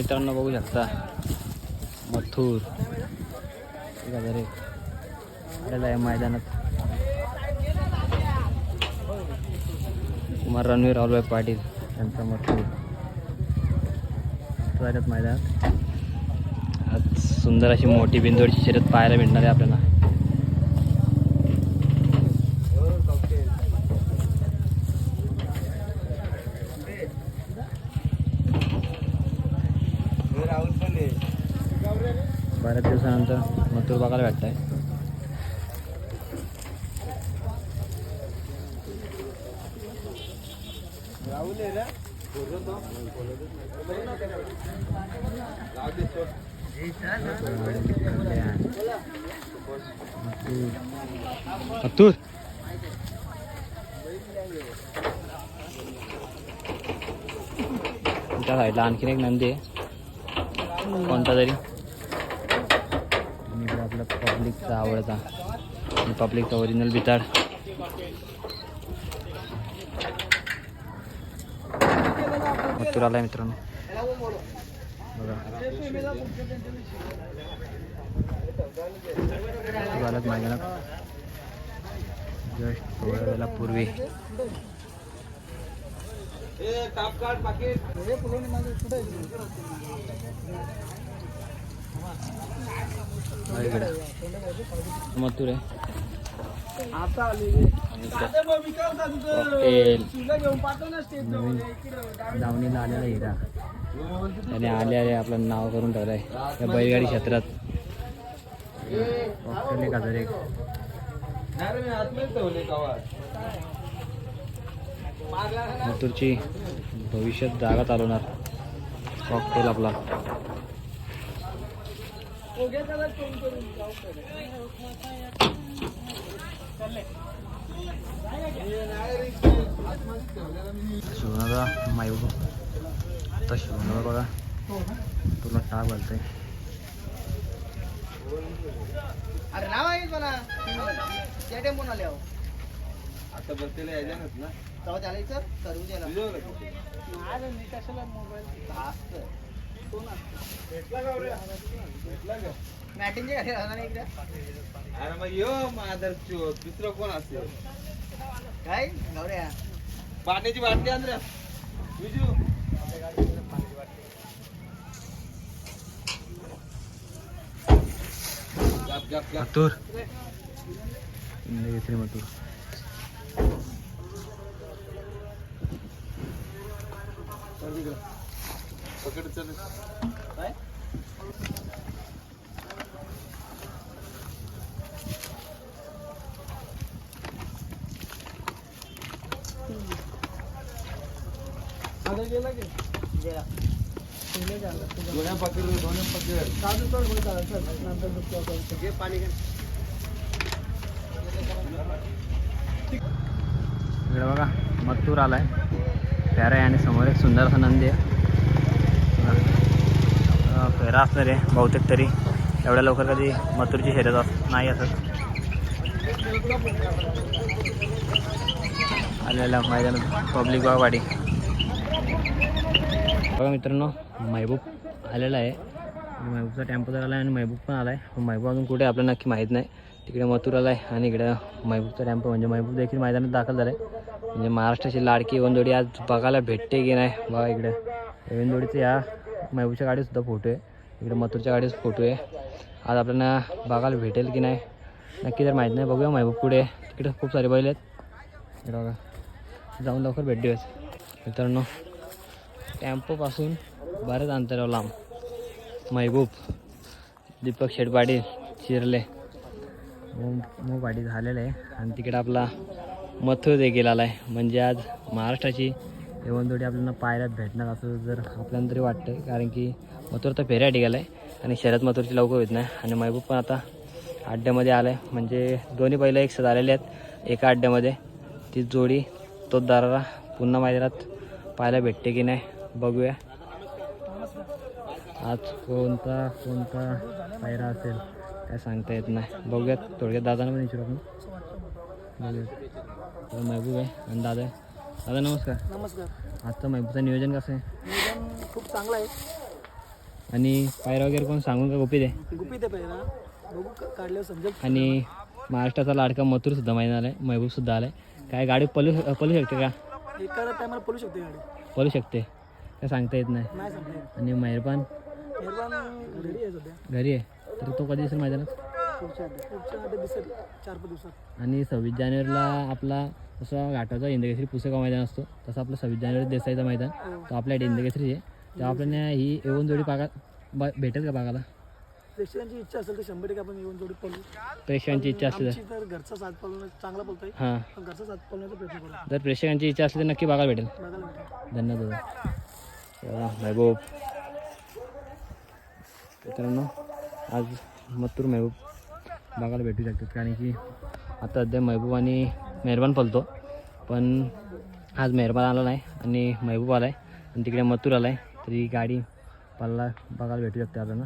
मित्रांनो बघू शकता. मथुर. एक हजार एक. आलेला आहे मैदानात. कुमार रणवीर राहुलभाई पाटील त्यांचा मथुर. झाल्यात मैदानात. आज सुंदर अशी मोठी बिंदोडची शर्यत पाहायला भेटणार आहे आपल्याला. बऱ्याच दिवसानंतर मथुर बघायला भेटत आहे मथुर. त्या साईडला आणखीन एक नंदी आहे. कोणता तरी? पब्लिकचा आवडता. आणि पब्लिकचा ओरिजिनल बिताड मथुर आलाय मित्रांनो. बघा. माझ्या जस्ट थोड्या वेळेला पूर्वी इकडे. मथुर. आहे. दावणीला आलेला हिरा त्याने आले आले आपलं नाव करून ठेवलं आहे त्या बैलगाडी क्षेत्रात. cocktail एक हजार एक मथुरची भविष्यात जागा चालवणार. कॉकटेल आपला. शिवणारा मायबू आता शिवणारा बघा. तुला टाक घालतंय. अरे नाव आहे मला? त्या टेम्पोन आले अहो. आता बसलेला यायच्यानच ना. तेव्हा त्याला इथं सर्व द्यायला. मी कशाला मोबाईल असतं कोण असतं भेटला का रे? भेटला का? मॅटिंगचे घरी राहणार नाही एकदा अरे मग यो मादर चो दुसरं कोण असेल काय गौऱ्या पाण्याची बाटली आण रे विजू गप गप गप मथुर इंद्रगिरी मथुर पकड चल काय? गेला दोन्या पकड दोन्या पकड. घे पाणी घे. इकडे बघा मथुर आलाय प्यारा आहे आणि समोर एक सुंदर असा नंदी आहे. फेरा असणार आहे बहुतेक तरी. एवढ्या लवकर कधी मथुरची शर्यत अस नाही असत आलेला मैदानात पब्लिक बागवाडी बघा मित्रांनो महबूब आलेला आहे. महबूबचा टेम्पो तर आला आहे आणि महबूब पण आला आहे महबूब अजून कुठे आपल्याला नक्की माहीत नाही. तिकडे मथुर आला आहे आणि इकडे महबूबचा टेम्पो म्हणजे महबूब देखील मैदानात दाखल झाला आहे म्हणजे महाराष्ट्राची लाडकी वंदोडी आज बघायला भेटते की नाही? बघा इकडे. एवनजोडीचं या महबूबच्या गाडीसुद्धा फोटो आहे. इकडे मथुरच्या गाडीच फोटो आहे. आज आपल्याला बघायला भेटेल की नाही नक्की तर माहीत नाही. बघूया महबूब पुढे तिकडे खूप सारे बैल आहेत. इकडे बघा. जाऊन लवकर भेट देऊयाच मित्रांनो टॅम्पोपासून बरेच अंतरावर लांब. महबूब दीपक शेटपाडी चिरले मो मो झालेलं आहे. आणि तिकडे आपला मथुर देखील आला आहे म्हणजे आज महाराष्ट्राची एवनजोडी आपल्याला पाहायला भेटणार असं जर आपल्याला तरी वाटतं कारण की मथुर तर फेऱ्या टिकायला आहे आणि शरद मथुरची लवकर होत नाही. आणि महबूब पण आता अड्ड्यामध्ये आला आहे म्हणजे दोन्ही पहिलं एक आलेले आहेत एका अड्ड्यामध्ये. ती जोडी तोच दाराला पुन्हा मैदानात पाहायला भेटते की नाही बघूया. आज कोणता कोणता पायरा असेल काय सांगता येत नाही. बघूयात थोडक्यात दादांना पण विचारू आपण. बघूयात. महबूब आहे आणि दादा दादा नमस्कार. नमस्कार. आजचं महबूबचं नियोजन कसं आहे? नियोजन खूप चांगलं आहे. आणि पायरा वगैरे कोण सांगून का गोपी दे गुपित आहे पहिला बघू काढल्यावर समजेल. आणि महाराष्ट्राचा लाडका मथुर सुद्धा मैदान आलाय महबूब सुद्धा आलाय. काय गाडी पलू पलू शकते का? एका टायमाला पळू शकते गाडी. पलू शकते. काय सांगता येत नाही. आणि मेहरबान? रेडी आहे सध्या. घरी आहे. तर तो कधी दिसेल मैदानात? पुढच्या पुढच्या आठ दिवसात चार पाच दिवसात आणि सव्वीस जानेवारीला आपला जसा घाटाचा इंदकेसरी पुस्तका मैदान असतो. तसं आपलं सव्वीस जानेवारी देसाईचं मैदान. तो आपल्या इंदकेसरी आहे. तेव्हा आपल्याला ही येऊन जोडी पागा ब भेटेल का पागाला प्रेक्षकांची इच्छा असेल तर शंभर टक्के आपण येऊन जोडी पळू प्रेक्षकांची इच्छा असली आमची तर घरचा साथ पळवणं चांगला पळतोय तर हां. पण घरचा साथ पळवण्याचा प्रयत्न करू. जर प्रेक्षकांची इच्छा असली तर नक्की बघायला भेटेल. बघायला भेटेल. धन्यवाद दादा. चला महबूब. मित्रांनो आज मथुर महबूब. बघायला भेटू शकतात कारण की आता सध्या महबूब आणि मेहरबान पलतो पण आज मेहरबान आला नाही आणि महबूब आला आहे आणि तिकडे मथुर आला आहे तरी गाडी पल्ला बघायला भेटू शकते आपल्याला.